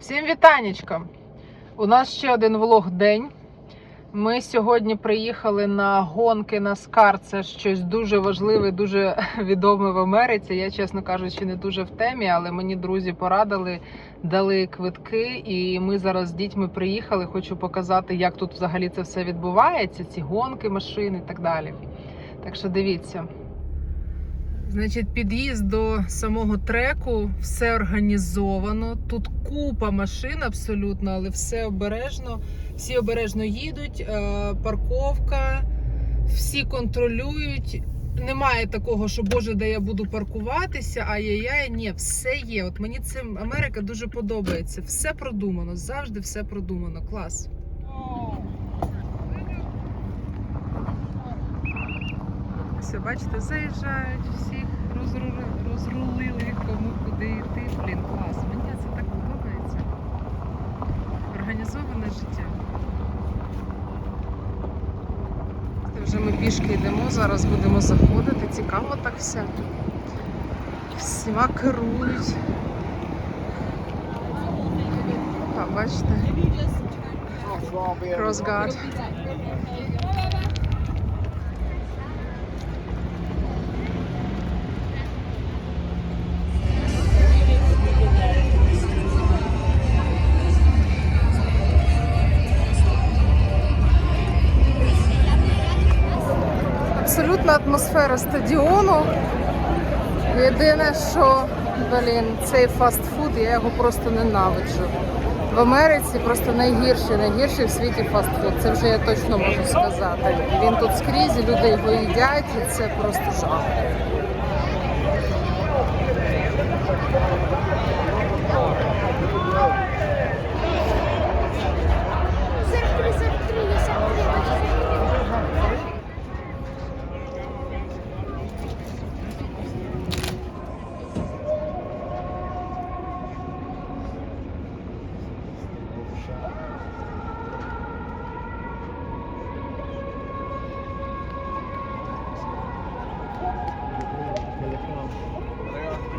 Всім вітанечка! У нас ще один влог день. Ми сьогодні приїхали на гонки на Скар. Це щось дуже важливе, дуже відоме в Америці. Я, чесно кажучи, не дуже в темі, але мені друзі порадили, дали квитки, і ми зараз з дітьми приїхали. Хочу показати, як тут взагалі це все відбувається. Ці гонки, машини і так далі. Так що дивіться. Значить, під'їзд до самого треку, все організовано. Тут купа машин абсолютно, але все обережно. Всі обережно їдуть, е, парковка, всі контролюють. Немає такого, що Боже, де я буду паркуватися, ай-яй-яй. Ні, все є. От мені цим Америка дуже подобається. Все продумано, завжди все продумано. Клас. Все, бачите, заїжджають, всіх розрулили, кому куди йти. Блін, клас. Мені це так подобається. Організоване життя. Вже ми пішки йдемо, зараз будемо заходити. Цікаво так все. Всіма керують. Так, бачите? Crossguard. Абсолютна атмосфера стадіону. Єдине, що блін, цей фастфуд, я його просто ненавиджу. В Америці просто найгірший, найгірший в світі фастфуд. Це вже я точно можу сказати. Він тут скрізь, люди його їдять, і це просто жах.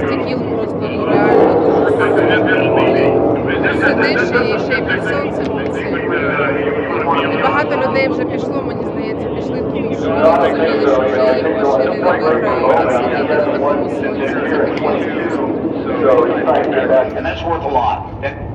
якщо 200 кіл просто ну реально дуже сидиш і ще й під сонцем. І багато людей вже пішло, мені здається, пішли, тому що вони розуміли, що вже їх машини не виграють, і сидіти на такому сонці. Це капець.